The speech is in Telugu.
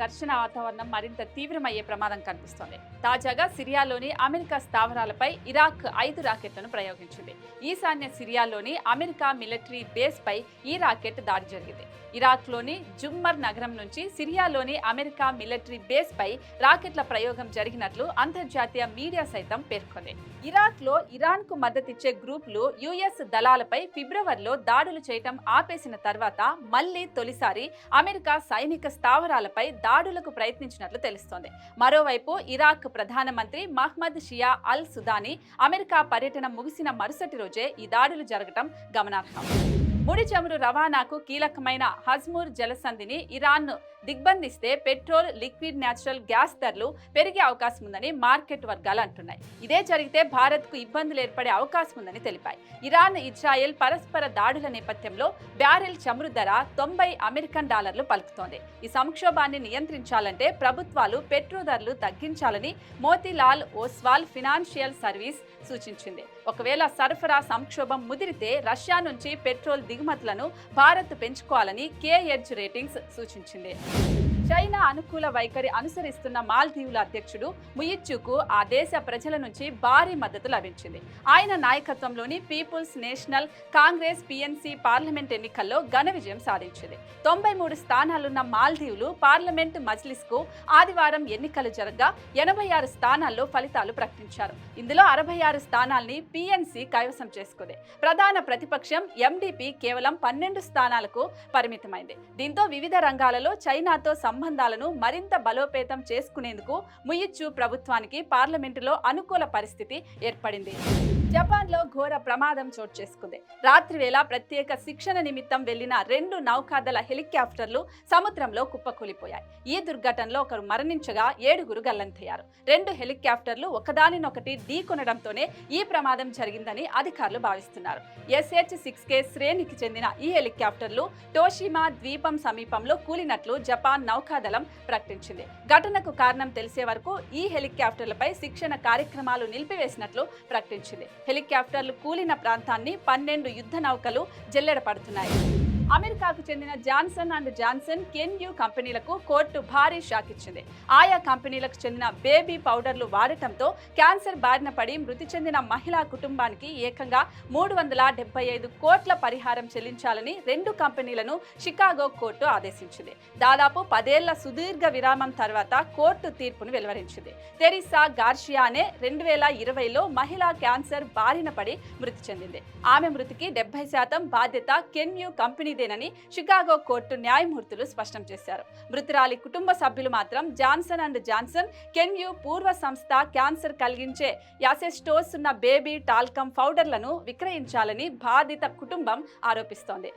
ఘర్షణ వాతావరణం మరింత తీవ్రమయ్యే ప్రమాదం కనిపిస్తోంది. తాజాగా సిరియాలోని అమెరికా స్థావరాలపై ఇరాక్ ఐదు రాకెట్లను ప్రయోగించింది. ఈశాన్య సిరియాలోని అమెరికా మిలిటరీ బేస్ పై ఈ రాకెట్ దాడి జరిగింది. ఇరాక్లోని జుమ్మర్ నగరం నుంచి సిరియాలోని అమెరికా మిలిటరీ బేస్ పై రాకెట్ల ప్రయోగం జరిగినట్లు అంతర్జాతీయ మీడియా సైతం పేర్కొంది. ఇరాక్లో ఇరాన్కు మద్దతిచ్చే గ్రూపులు యుఎస్ దళాలపై ఫిబ్రవరిలో దాడులు చేయటం ఆపేసిన తర్వాత మళ్ళీ తొలిసారి అమెరికా సైనిక స్థావరాలపై దాడులకు ప్రయత్నించినట్లు తెలుస్తోంది. మరోవైపు ఇరాక్ ప్రధానమంత్రి మహ్మద్ షియా అల్ సుదాని అమెరికా పర్యటన ముగిసిన మరుసటి రోజే ఈ దాడులు జరగటం గమనార్హం. ముడి చమురు రవాణాకు కీలకమైన హజ్మూర్ జలసంధిని ఇరాన్ను దిగ్బంధిస్తే పెట్రోల్ లిక్విడ్ న్యాచురల్ గ్యాస్ ధరలు పెరిగే అవకాశం ఉందని మార్కెట్ వర్గాలు అంటున్నాయి. ఇదే జరిగితే భారత్కు ఇబ్బందులు ఏర్పడే అవకాశం ఉందని తెలిపాయి. ఇరాన్ ఇజ్రాయెల్ పరస్పర దాడుల నేపథ్యంలో బ్యారెల్ చమురు ధర తొంభై అమెరికన్ డాలర్లు పలుకుతోంది. ఈ సంక్షోభాన్ని నియంత్రించాలంటే ప్రభుత్వాలు పెట్రో ధరలు తగ్గించాలని మోతీలాల్ ఓస్వాల్ ఫినాన్షియల్ సర్వీస్ సూచించింది. ఒకవేళ సరఫరా సంక్షోభం ముదిరితే రష్యా నుంచి పెట్రోల్ దిగుమతులను భారత్ పెంచుకోవాలని కే ఎడ్జ్ రేటింగ్స్ సూచించింది. చైనా అనుకూల వైఖరి అనుసరిస్తున్న మాల్దీవుల అధ్యక్షుడు ముయిచ్చుకు ఆ దేశ ప్రజల నుంచి భారీ మద్దతు లభించింది. ఆయన నాయకత్వంలోని People's National Congress PNC parliament ఎన్నికల్లో ఘన విజయం సాధించింది. తొంభై మూడు స్థానాలున్న మాల్దీవులు పార్లమెంట్ మజ్లిస్కు ఆదివారం ఎన్నికలు జరగా ఎనభై ఆరు స్థానాల్లో ఫలితాలు ప్రకటించారు. ఇందులో అరవై ఆరు స్థానాల్ని పిఎన్సీ కైవసం చేసుకుంది. ప్రధాన ప్రతిపక్షం ఎండిపి కేవలం పన్నెండు స్థానాలకు పరిమితమైంది. దీంతో వివిధ రంగాలలో చైనాతో సంబంధాలను మరింత బలోపేతం చేసుకునేందుకు ముయిచ్చు ప్రభుత్వానికి పార్లమెంటులో అనుకూల పరిస్థితి ఏర్పడింది. జపాన్లో ఘోర ప్రమాదం చోటు చేసుకుంది. రాత్రి వేళ ప్రత్యేక శిక్షణ నిమిత్తం వెళ్ళిన రెండు నౌకాదళ హెలికాప్టర్లు సముద్రంలో కుప్పకూలిపోయాయి. ఈ దుర్ఘటనలో ఒకరు మరణించగా ఏడుగురు గల్లంతయ్యారు. రెండు హెలికాప్టర్లు ఒకదానినొకటి ఢీకొనడంతోనే ఈ ప్రమాదం జరిగిందని అధికారులు భావిస్తున్నారు. ఎస్హెచ్ సిక్స్ కే శ్రేణికి చెందిన ఈ హెలికాప్టర్లు టోషిమా ద్వీపం సమీపంలో కూలినట్లు జపాన్ నౌకాదళం ప్రకటించింది. ఘటనకు కారణం తెలిసే వరకు ఈ హెలికాప్టర్లపై శిక్షణ కార్యక్రమాలు నిలిపివేసినట్లు ప్రకటించింది. హెలికాప్టర్లు కూలిన ప్రాంతాన్ని పన్నెండు యుద్ధ నౌకలు జల్లెడ పడుతున్నాయి. అమెరికాకు చెందిన జాన్సన్ అండ్ జాన్సన్ కెన్యూ కంపెనీలకు కోర్టు భారీ షాక్ ఇచ్చింది. ఆయా కంపెనీలకు చెందిన బేబీ పౌడర్లు వాడటంతో క్యాన్సర్ బారిన పడి మృతి చెందిన మహిళా కుటుంబానికి ఏకంగా మూడు వందల డెబ్బై ఐదు కోట్ల పరిహారం చెల్లించాలని రెండు కంపెనీలను షికాగో కోర్టు ఆదేశించింది. దాదాపు పదేళ్ళ సుదీర్ఘ విరామం తర్వాత కోర్టు తీర్పును వెలువరించింది. తెరిసా గార్షియానే రెండు వేల ఇరవైలో మహిళా క్యాన్సర్ బారిన పడి మృతి చెందింది. ఆమె మృతికి డెబ్బై శాతం బాధ్యత కెన్యూ కంపెనీదేనని షికాగో కోర్టు న్యాయమూర్తులు స్పష్టం చేశారు. మృతురాలి కుటుంబ సభ్యులు మాత్రం జాన్సన్ అండ్ జాన్సన్ కెన్యూ పూర్వ సంస్థ క్యాన్సర్ కలిగించే యాసెస్టోస్ ఉన్న బేబీ టాల్కమ్ పౌడర్లను విక్రయించాలని బాధిత కుటుంబం ఆరోపిస్తోంది.